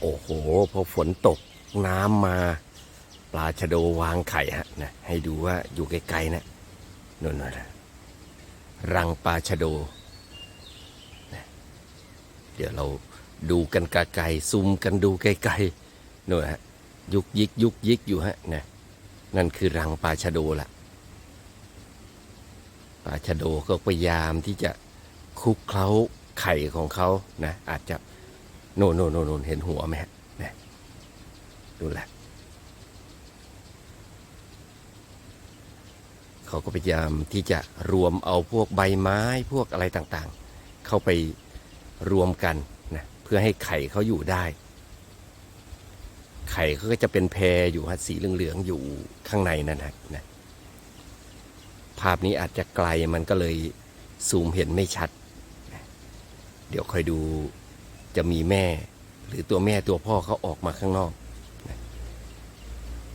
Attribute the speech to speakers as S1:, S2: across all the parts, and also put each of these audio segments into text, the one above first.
S1: โอ้โห พอฝนตกน้ำมา ปลาชะโดวางไข่ฮะนะให้ดูว่าอยู่ไกลๆนะนู่นนะรังปลาชะโดนะเดี๋ยวเราดูกันไกลๆซูมกันดูไกลๆนู่นฮะยุกยิกยุกยิกอยู่ฮะนะนั่นคือรังปลาชะโดละปลาชะโดก็พยายามที่จะคุกเคล้าไข่ของเขานะอาจจะ โน่นโน่นโน่นโน่นเห็นหัวไหมฮะนี่ดูแหละเขาก็พยายามที่จะรวมเอาพวกใบไม้พวกอะไรต่างๆ เข้าไปรวมกันนะเพื่อให้ไข่เขาอยู่ได้ ไข่เขาก็จะเป็นแพรอยู่ฮะสีเหลืองๆอยู่ข้างในนั่นฮะนะภาพนี้อาจจะไกลมันก็เลยซูมเห็นไม่ชัด เดี๋ยวคอยดู จะมีแม่ หรือตัวแม่ตัวพ่อเขาออกมาข้างนอกนะ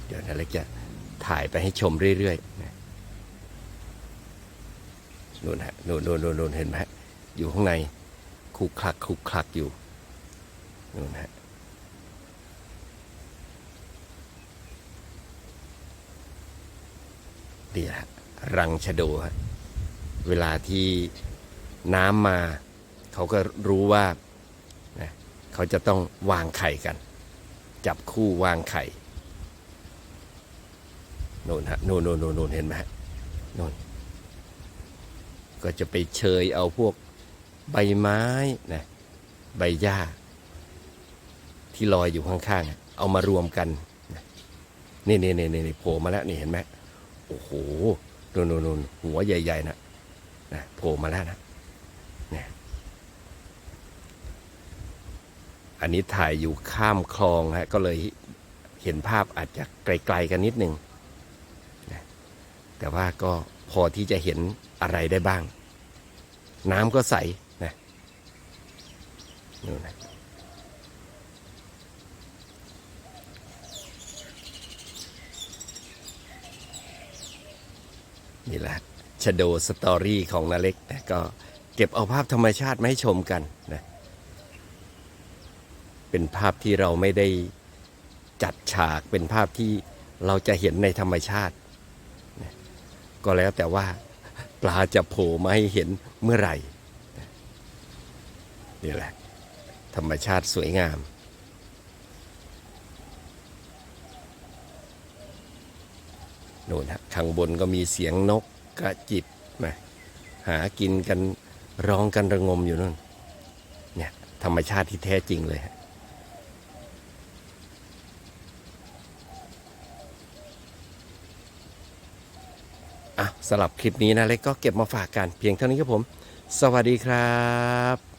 S1: เดี๋ยวนาเล็กจะถ่ายไปให้ชมเรื่อยๆนะนู่นฮะนู่นนู่นนู่นนู่นเห็นไหมอยู่ข้างในคลุกคลักคลุกคลักอยู่นู่นฮะนี่ฮะรังชะโดฮะเวลาที่น้ำมา เขาก็รู้ว่า เขาจะต้องวางไข่กัน จับคู่วางไข่โน่นฮะโน่นโน่นน่นโน่นเห็นไหมฮะโน่นก็จะไปเชยเอาพวกใบไม้นะใบหญ้า ที่ลอยอยู่ข้างๆ เอามารวมกันนะนี่นี่นี่นี่โผล่มาแล้วนี่เห็นไหมโอ้โหโน่นน่นโน่นหัวใหญ่ๆนะนะโผล่มาแล้วนะ อันนี้ถ่ายอยู่ข้ามคลองฮะก็เลยเห็นภาพอาจจะไกลๆกันนิดนึงนะแต่ว่าก็พอที่จะเห็นอะไรได้บ้าง น้ำก็ใสนะนู่นนะนี่แหละชโดสตอรี่ของนาเล็กนะก็เก็บเอาภาพธรรมชาติมาให้ชมกันนะ เป็นภาพที่เราไม่ได้จัดฉากเป็นภาพที่เราจะเห็นในธรรมชาติ ก็แล้วแต่ว่าปลาจะโผล่มาให้เห็นเมื่อไหร่นี่แหละ ธรรมชาติสวยงาม โน่นฮะข้างบนก็มีเสียงนกกระจิบนะหากินกันร้องกันระงมอยู่นู่นเนี่ยธรรมชาติที่แท้จริงเลยฮะ อะสำหรับคลิปนี้นะเล็กก็เก็บมาฝากกันเพียงเท่านี้ครับผม สวัสดีครับ